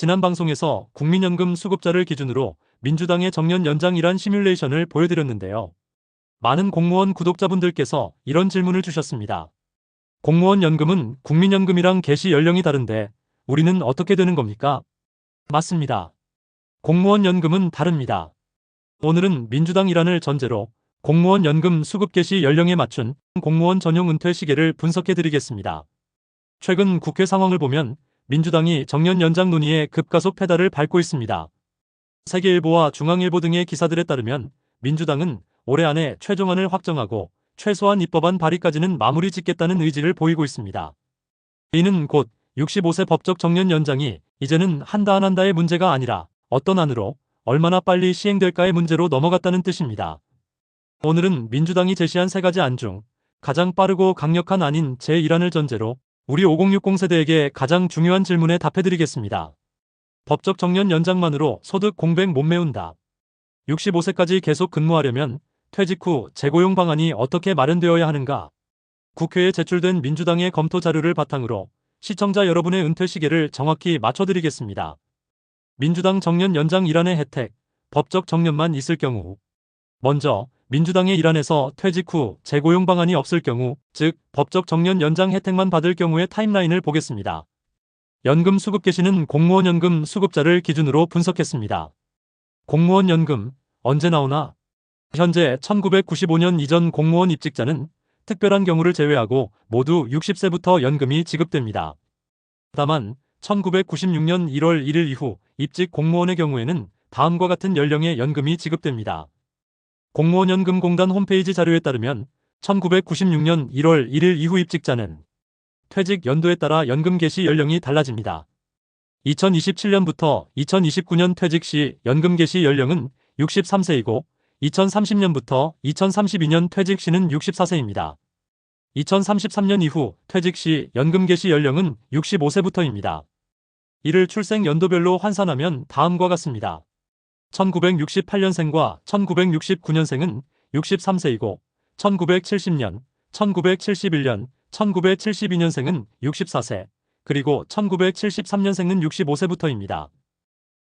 지난 방송에서 국민연금 수급자를 기준으로 민주당의 정년 연장이란 시뮬레이션을 보여드렸는데요. 많은 공무원 구독자분들께서 이런 질문을 주셨습니다. 공무원 연금은 국민연금이랑 개시 연령이 다른데 우리는 어떻게 되는 겁니까? 맞습니다. 공무원 연금은 다릅니다. 오늘은 민주당 일안을 전제로 공무원 연금 수급 개시 연령에 맞춘 공무원 전용 은퇴 시계를 분석해 드리겠습니다. 최근 국회 상황을 보면 민주당이 정년 연장 논의에 급가속 페달을 밟고 있습니다. 세계일보와 중앙일보 등의 기사들에 따르면 민주당은 올해 안에 최종안을 확정하고 최소한 입법안 발의까지는 마무리 짓겠다는 의지를 보이고 있습니다. 이는 곧 65세 법적 정년 연장이 이제는 한다 안 한다의 문제가 아니라 어떤 안으로 얼마나 빨리 시행될까의 문제로 넘어갔다는 뜻입니다. 오늘은 민주당이 제시한 세 가지 안 중 가장 빠르고 강력한 안인 제1안을 전제로 우리 5060 세대에게 가장 중요한 질문에 답해드리겠습니다. 법적 정년 연장만으로 소득 공백 못 메운다. 65세까지 계속 근무하려면 퇴직 후 재고용 방안이 어떻게 마련되어야 하는가? 국회에 제출된 민주당의 검토 자료를 바탕으로 시청자 여러분의 은퇴 시계를 정확히 맞춰드리겠습니다. 민주당 정년 연장 일환의 혜택, 법적 정년만 있을 경우. 먼저 민주당의 일환에서 퇴직 후 재고용 방안이 없을 경우, 즉 법적 정년 연장 혜택만 받을 경우의 타임라인을 보겠습니다. 연금 수급 개시는 공무원 연금 수급자를 기준으로 분석했습니다. 공무원 연금 언제 나오나? 현재 1995년 이전 공무원 입직자는 특별한 경우를 제외하고 모두 60세부터 연금이 지급됩니다. 다만 1996년 1월 1일 이후 입직 공무원의 경우에는 다음과 같은 연령의 연금이 지급됩니다. 공무원연금공단 홈페이지 자료에 따르면 1996년 1월 1일 이후 입직자는 퇴직 연도에 따라 연금 개시 연령이 달라집니다. 2027년부터 2029년 퇴직 시 연금 개시 연령은 63세이고 2030년부터 2032년 퇴직 시는 64세입니다. 2033년 이후 퇴직 시 연금 개시 연령은 65세부터입니다. 이를 출생 연도별로 환산하면 다음과 같습니다. 1968년생과 1969년생은 63세이고 1970년, 1971년, 1972년생은 64세, 그리고 1973년생은 65세부터입니다.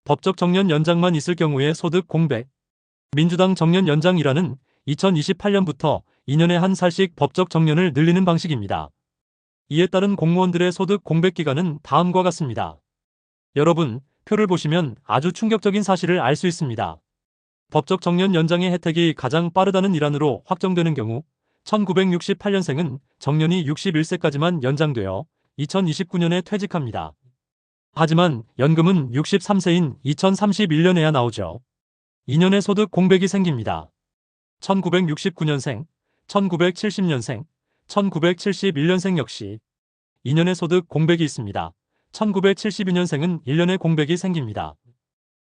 법적 정년 연장만 있을 경우에 소득 공백. 민주당 정년 연장이라는 2028년부터 2년에 한 살씩 법적 정년을 늘리는 방식입니다. 이에 따른 공무원들의 소득 공백 기간은 다음과 같습니다. 여러분, 표를 보시면 아주 충격적인 사실을 알 수 있습니다. 법적 정년 연장의 혜택이 가장 빠르다는 일환으로 확정되는 경우 1968년생은 정년이 61세까지만 연장되어 2029년에 퇴직합니다. 하지만 연금은 63세인 2031년에야 나오죠. 2년의 소득 공백이 생깁니다. 1969년생, 1970년생, 1971년생 역시 2년의 소득 공백이 있습니다. 1972년생은 1년의 공백이 생깁니다.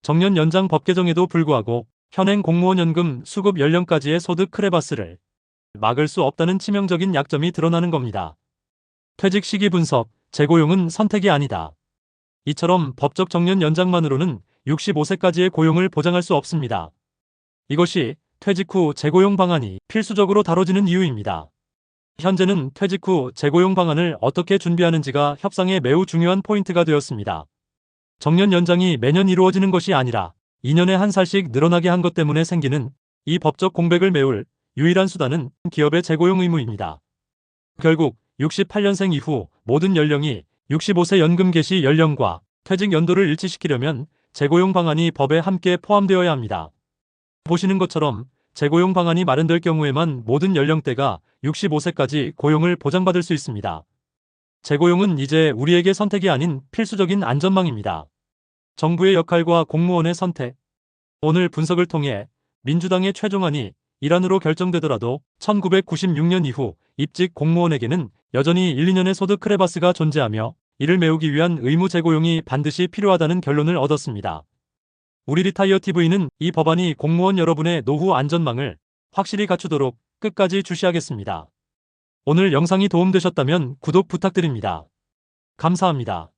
정년 연장 법 개정에도 불구하고 현행 공무원 연금 수급 연령까지의 소득 크레바스를 막을 수 없다는 치명적인 약점이 드러나는 겁니다. 퇴직 시기 분석, 재고용은 선택이 아니다. 이처럼 법적 정년 연장만으로는 65세까지의 고용을 보장할 수 없습니다. 이것이 퇴직 후 재고용 방안이 필수적으로 다뤄지는 이유입니다. 현재는 퇴직 후 재고용 방안을 어떻게 준비하는지가 협상의 매우 중요한 포인트가 되었습니다. 정년 연장이 매년 이루어지는 것이 아니라 2년에 한 살씩 늘어나게 한 것 때문에 생기는 이 법적 공백을 메울 유일한 수단은 기업의 재고용 의무입니다. 결국 68년생 이후 모든 연령이 65세 연금 개시 연령과 퇴직 연도를 일치시키려면 재고용 방안이 법에 함께 포함되어야 합니다. 보시는 것처럼 재고용 방안이 마련될 경우에만 모든 연령대가 65세까지 고용을 보장받을 수 있습니다. 재고용은 이제 우리에게 선택이 아닌 필수적인 안전망입니다. 정부의 역할과 공무원의 선택. 오늘 분석을 통해 민주당의 최종안이 일환으로 결정되더라도 1996년 이후 입직 공무원에게는 여전히 1, 2년의 소득 크레바스가 존재하며 이를 메우기 위한 의무 재고용이 반드시 필요하다는 결론을 얻었습니다. 우리 리타이어 TV는 이 법안이 공무원 여러분의 노후 안전망을 확실히 갖추도록 끝까지 주시하겠습니다. 오늘 영상이 도움되셨다면 구독 부탁드립니다. 감사합니다.